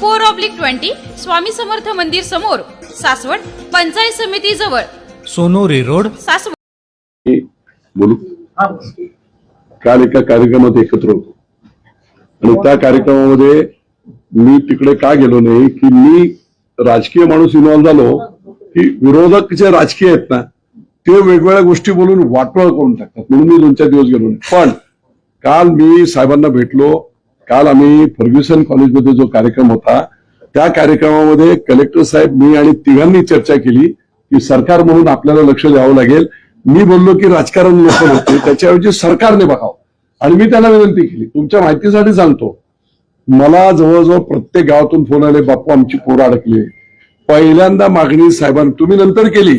four oblique twenty Swami Samarth मंदिर समोर सासवड पंचायत समिती जवळ. सोनोरी रोड. सासवड. मी बोलू? काल एका कार्यक्रमात एकत्र होतो. आणि त्या कार्यक्रमामध्ये मी तिकडे का गेलो नाही की मी राजकीय माणूस इन्व्हॉल्व झालो की विरोधक जे राजकीय आहेत ना ते वेगवेगळ्या गोष्टी बोलून वाटोळ करून टाकतात. म्हणून मी दोन चार दिवस गेलो नाही. पण काल मी साहेबांना भेटलो काल आम्ही फर्ग्युसन कॉलेजमध्ये जो कार्यक्रम होता त्या कार्यक्रमामध्ये कलेक्टर साहेब मी आणि तिघांनी चर्चा केली की सरकार म्हणून आपल्याला लक्ष द्यावं लागेल. मी बोललो की राजकारण लोक होते त्याच्याऐवजी सरकारने बघावं. आणि मी त्यांना विनंती केली तुमच्या माहितीसाठी सांगतो. मला जवळजवळ प्रत्येक गावातून फोन आले बापू आमची पोरं अडकली. पहिल्यांदा मागणी साहेबांनी तुम्ही नंतर केली.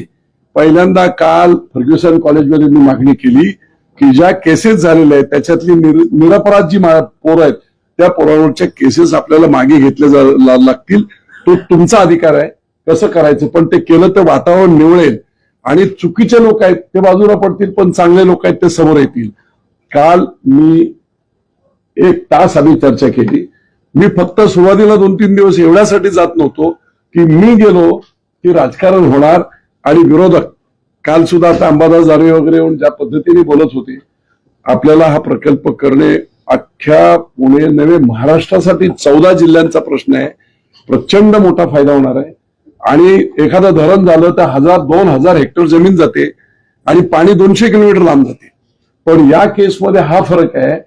पहिल्यांदा काल फर्ग्युसन कॉलेजमध्ये मी मागणी केली की ज्या केसेस झालेल्या आहेत त्याच्यातली निर- निरपराध जी पोरं आहेत त्या पोरावरच्या केसेस आपल्याला मागे घेतले जा- लागतील. तो तुमचा अधिकार आहे. कसं करायचं? पण ते केलं तर वातावरण निवळेल. आणि चुकीचे लोक आहेत ते बाजूला पडतील पण चांगले लोक आहेत ते समोर येतील. काल मी एक तास आम्ही चर्चा केली. मी फक्त सुरुवातीला दोन तीन दिवस एवढ्यासाठी जात नव्हतो की मी गेलो की राजकारण होणार आणि विरोधक काल सुद्धा आता अंबादास दानवे वगैरे येऊन ज्या पद्धतीने बोलत होते आपल्याला हा प्रकल्प करणे अख्ख्या पुणे नव्हे महाराष्ट्रासाठी चौदा जिल्ह्यांचा प्रश्न आहे. प्रचंड मोठा फायदा होणार आहे. आणि एखादं धरण झालं तर हजार दोन हजार हेक्टर जमीन जाते आणि पाणी दोनशे किलोमीटर लांब जाते. पण या केसमध्ये हा फरक आहे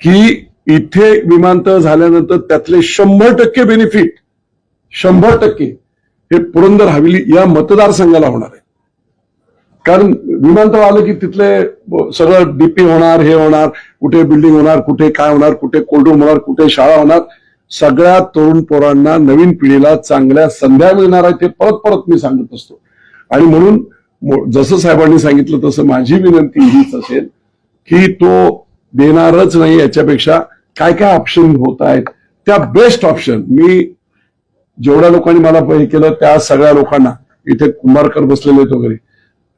की इथे विमानतळ झाल्यानंतर त्यातले शंभर टक्के बेनिफिट शंभर टक्के हे पुरंदर हवेली या मतदारसंघाला होणार आहे. कारण विमानतळ आलं की तिथले सगळं डीपी होणार हे होणार कुठे बिल्डिंग होणार कुठे काय होणार कुठे कोल्डरूम होणार कुठे शाळा होणार सगळ्या तरुण पोरांना नवीन पिढीला चांगल्या संध्या मिळणार आहे ते परत परत मी सांगत असतो. आणि म्हणून जसं साहेबांनी सांगितलं तसं माझी विनंती हीच असेल की तो देणारच नाही याच्यापेक्षा काय काय ऑप्शन होत आहेत त्या बेस्ट ऑप्शन मी जेवढ्या लोकांनी मला हे केलं त्या सगळ्या लोकांना. इथे कुंभारकर बसलेले आहेत वगैरे.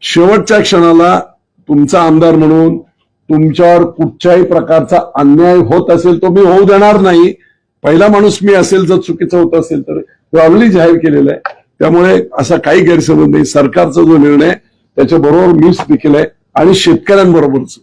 शेवटच्या क्षणाला तुमचा आमदार म्हणून तुमच्यावर कुठच्याही प्रकारचा अन्याय होत असेल तो मी होऊ देणार नाही. पहिला माणूस मी असेल जर चुकीचं होत असेल तर तो ऑलरेडी जाहीर केलेला आहे. त्यामुळे असा काही गैरसमज नाही. सरकारचा जो निर्णय त्याच्याबरोबर मीच देखील आहे आणि शेतकऱ्यांबरोबरच.